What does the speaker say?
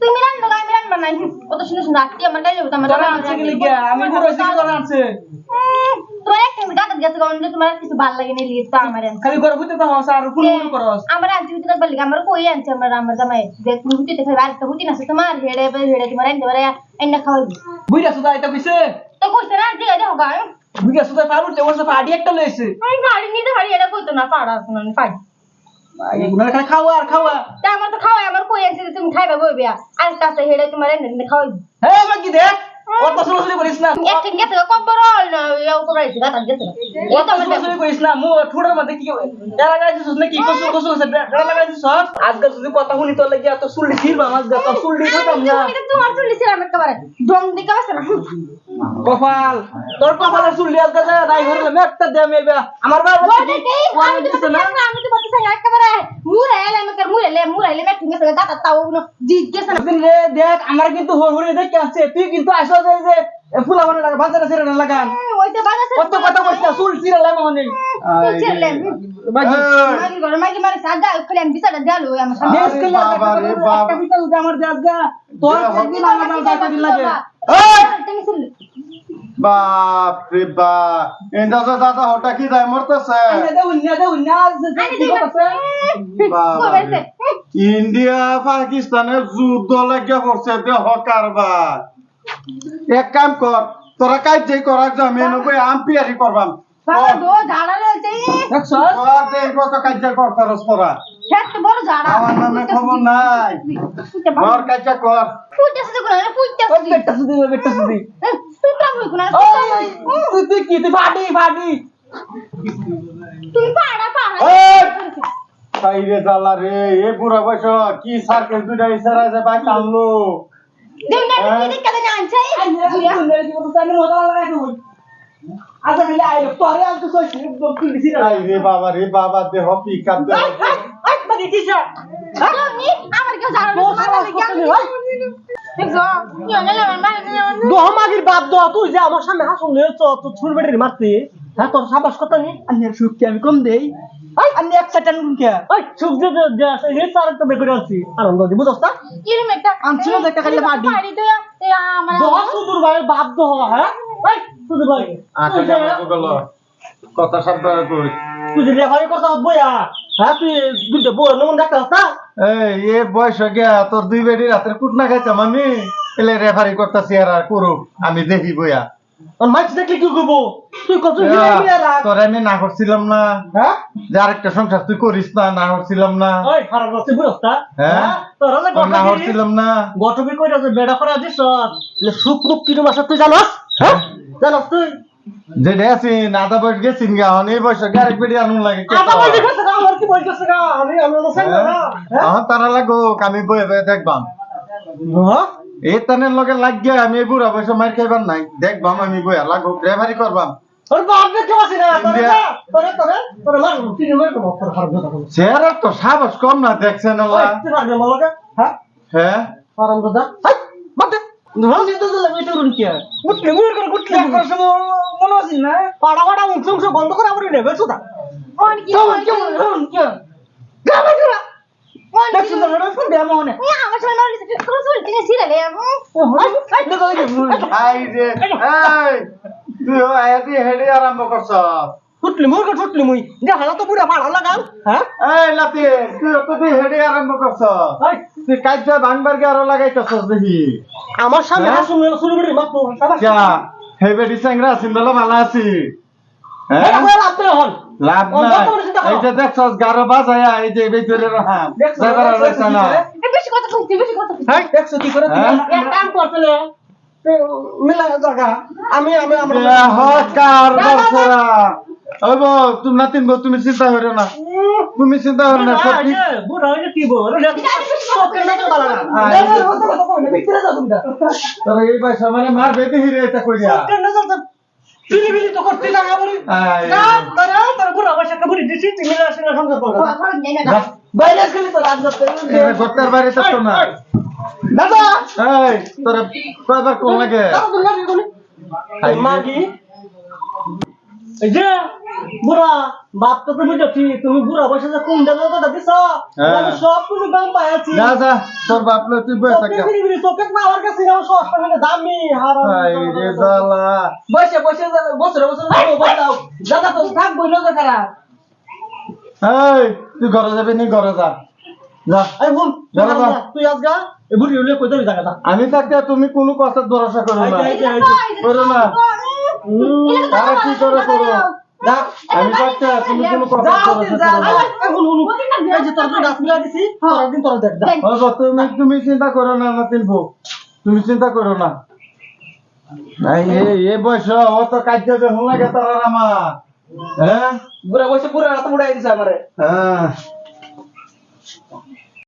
তুমি রান্না গাই আমি রান্না নাই। কত সুন্দর সুন্দর আটটি আমার গাইলে আমার তোরা আনছে কি লিগা আমি হইছি কি তোরা আনছে তোমার একটা ডাকাত গেছে কারণ তোমার কিছু ভালো লাগে না লিয়ে তো আমার খালি ঘর ভিতরে তো হস আর ফুল ফুল করস আমার আনছি ভিতরে বলি আমার কই আনছে আমার আমার জামাই দেখ তুমি হুতি দেখে আর তো হুতি না তোমার হেড়ে হেড়ে তোমার এনে বারে এনে খাওয়াবি বুইরা সুদা এটা কইছে? তো কইছে না যে দেখো গায় বুইরা সুদা পারু তে ওর পাড়ি একটা লইছে। আমি গাড়ি নিতে পারি এটা কইতো না পাড়া শুনুন পাই খালি খাওয়া আর খাওয়া। তা আমার তো খাওয়াই আমার কই তুমি খাইবা বইবে? আর তাতে হেড়ে তোমার এনে খাওয়াবি হে মাগি দেখ? ওর তো সুলসুলি করিস না। একটা গেছে কব্বর না এও তো রাইছে গাতা গেছে। ওর তো সুলসুলি করিস না। মু ঠুড়ার মধ্যে কি গাইছিস না কি কসু কসু আছে যারা লাগাইছিস? আজকাল যদি কথা শুনি তোর লাগি এত সুললি তো সুললি খতম না। তোমার চুলি ছিল আমি একেবারে। ডং দিকে বসে না। কপাল। তোর কপালের সুললি আজকাল যায় নাই ঘরে মেটটা দে মেবা আমার বাবা বলে কি আমি তো চাই না, আমি তো চাই না, একেবারে মুড়ে এলে আমি মুড়ে লে মুড়ে লে মেট গেছে গাতা তাও জিত গেছে না। রে দেখ আমার কিন্তু হরে দেখে আসছে তুই কিন্তু আসো যে যে ফুলা মানে লাগা বাজারে ছেড়ে না লাগান। ওইতে বাজাছে কত কথা কইছ না। সুল ছিড়ে লাগা মানে ছিড়লেন বাকি মাগি ঘরে মাগি মারে সাদা খালি আমি বিচারটা দেলো আমার সামনে। দেশ কে বাবা রে বাবা। একটা বিকাল দে আমার দেশ গা তোর একদিন আমার দাও বাপ রে বাপ তো দাদা হঠাৎ কি যায়? মরতেছে। দে দে ইন্ডিয়া পাকিস্তানের যুদ্ধ লাগিয়া পড়ছে দেহ কারবার। এক কাম কর তোরা কাজ যে করার জমি নকই আম পিয়ারি করবাম। দো তোর যে কত কাজ করতারস তোরা। আমার নামে খবর নাই। ঘর কাজ কর। ফুটতেছে কোন ফুটতেছে বেটা সুদি বেটা সুদি সুতরা হই কোন ওই কি তুই ফাডি ফাডি তুমি পাড়া পাড়া। তাই রে জালা রে এ বুড়া বয়স কি সার্কেল দুইটা ইশারা যে বাইক আনলো দেখ না কি দেখতে না আনছে কি কথা জানি মজা লাগে তুই আজ আমি আই তোরে আজ তো কইছি একদম তুই দিছি না রে বাবা রে বাবা দেহ দেহ। আই বাদি আমার কেউ দহমাগির বাপ দহ তুই যে আমার সামনে হাসন হয়েছ তো ছুর বেড়ে মারতে। হ্যাঁ তোর সাবাস কথা নেই আন্নের সুখ কি আমি কম দেই। আন্নি এক সেকেন্ড কোন কে ওই সুখ যে যে আছে রে তার একটা বের আনন্দ না? আনছিল যে খালি মাটি। মাটি তো এ আমার দহ সুদূর ভাই বাপ দহ হ্যাঁ? ওই সুদূর ভাই। আচ্ছা কথা সাবধানে কই। তুই রেফারি করতে বইয়া হ্যাঁ তুই দুটো বই নমন দেখতে না এই এ বয়স গিয়া তোর দুই বেডি রাতের কুটনা খাইতাম আমি। এলে রেফারি করতেছি আর আর করুক আমি দেখি বইয়া। আর মাছ দেখলে কি করব? তুই কত তোর আমি না করছিলাম না। হ্যাঁ? যে আরেকটা সংসার তুই করিস না না করছিলাম না। ওই খারাপ রাস্তা বুঝছ না হ্যাঁ? তোরা না করছিলাম না। গটকি কইরা যে বেড়া করে দিছ সুখ মুখ কিরম আছে তুই জানাস? হ্যাঁ। জানাস তুই? যে আছি আধা বয়স গেছি গা বয়স আরেক আনুন লাগে কে আটা গেছে না আমার কি বলতেছে না আমি আমি তো সাইন না হ্যাঁ? তারা লাগুক আমি বয়ে বয়ে দেখবাম। হ্যাঁ? এই তানের লগে লাগিয়ে আমি এই বুড়া বয়সে মার খাইবার নাই দেখবাম আমি বইয়া লাগুক রেফারি করবাম। তো সাহস কম না দেখছেন হ্যাঁ? হ্যাঁ? আরাম দাদা হাই মাতে ধর নিতে দিলে মিটে রুন কি উঠলে মুর করে উঠলে। একবার মনে আছে না? পাড়া পাড়া মুখ মুখ বন্ধ করে আমার নেবে সুদা। কোন কি কেমন কেমন কেমন কেমন? গাবে গাবে দেখছ তো না শুন দে মনে। আমার সামনে মারলি কোন চুল কিনে ছিড়ালে হাই হাই দেখো দেখো। রে এই তুই আয়াতি হেডে আরম্ভ করছ। মুর করে উঠলে মুই। দেখা তো পুরা পাড়া লাগাম হ্যাঁ এই লাতি তুই তো তুই হেডে আরম্ভ করছ তুই কাজ ভাঙবার গে আরও লাগাইতেছস দেখি আমার সামনে? হাসুন শুরু করে মারতো সাবাস যা হেবে ডিসাংরা আছিস বলে ভালো আছি হ্যাঁ লাভ দেওয়া হল। লাভ বড় করো? এই যে দেখছস গারো বাজায়া এই যে ভিতরে রাখা দেখছ যাবার রাখছ না? বেশি কথা কইছি বেশি কথা হ্যাঁ দেখছ কি করে? এক কাম করতে মিলা জায়গা আমি আমি আমরা হকার বছরা তুমি নাতিন বউ তুমি চিন্তা করো না। তুমি চিন্তা করো না সব ঠিক। বুড়া হইলে কি বল সবকে না তো বালা আয়। না ভিতরে যাও তুমি তোরা এই পয়সা মানে মার বেতে হিরে এটা কইরা। সবকে না যাও বিলি বিলি তো করতে না বলি না তারা তারা বুড়া বয়সে একটা দিছি তুমি মিলা আসলে সংসার করো কথা নেই না। যা, বাইরে গেলি তো রাত করতে এবার গোত্তার তো তো না দাদা! এই তোরা কয়বার কোন লাগে? দাদা তুমি না মাগি? এই যে বুড়া বাপ তো তুমি দেখি তুমি বুড়া বসে যে কোন দেবো তো। আমি সব কোনো দাম পাইছি যা যা তোর বাপ লো তুই বসে থাক। চোখে বিড়ি চোখে আমার কাছে নাও সস্তা মানে দামি হারাম হাই রে জ্বালা বসে বসে বছরে বছরে বসাও দাদা তো থাকব নজর খারাপ এই তুই ঘরে যাবি নি ঘরে যা। যা। এই হুন যা তুই আজ গা এ বুড়ি হলে কই যাবি আমি থাকতে তুমি কোনো কথা ভরসা করো না। করো না। তারা কি করে করো? যা আমি থাকতে তুমি কোনো কথা করো না। এই হুন এই যে তোর তো গাছ মিলা দিছি তোর দিন তোর দেখ যা বাবা, তুমি তুমি চিন্তা করো না না তিনবো তুমি চিন্তা করো না। নাই এ এ বয়স ও তো কাজ দেখুন লাগে তারা আমার। হ্যাঁ? বুড়া বসে পুরা রাত উড়াই দিছে আমারে। হ্যাঁ।